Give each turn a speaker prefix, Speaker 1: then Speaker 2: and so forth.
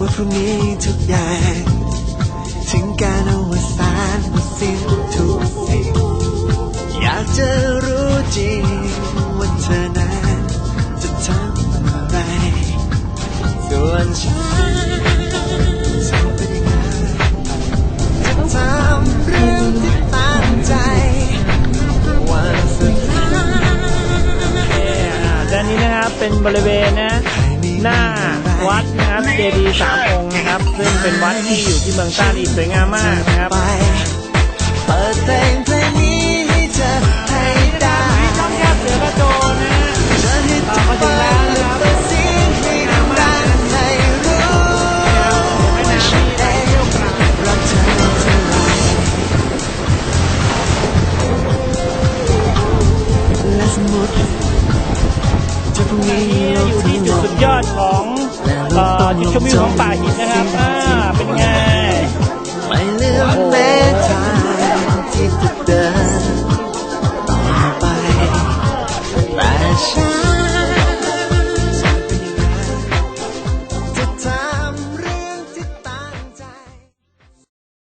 Speaker 1: ว่าพรุ่งนี้ทุกอย่างถึงการอวสานหมดสิ้นทุกสิ่ง อยากจะรู้จริงว่าเธอนั้นจะทำอะไร ส่วนฉันจะเป็นยังไงจะทำเรื่องที่ตั้งใจ วันสุดท้ายด้านนี้นะครับเป็นบริเวณนะ หน้า วัดนะครับเจดีย์สามองค์นะครับ ซึ่งเป็นวัดที่อยู่ที่เมืองต้าลีสวยงามมากนะครับ ตอนนี้อยู่ที่จุดสุดยอดของจุดชมวิวของป่าหินนะครับ อ่า เป็นไง ไม่เลือกแม้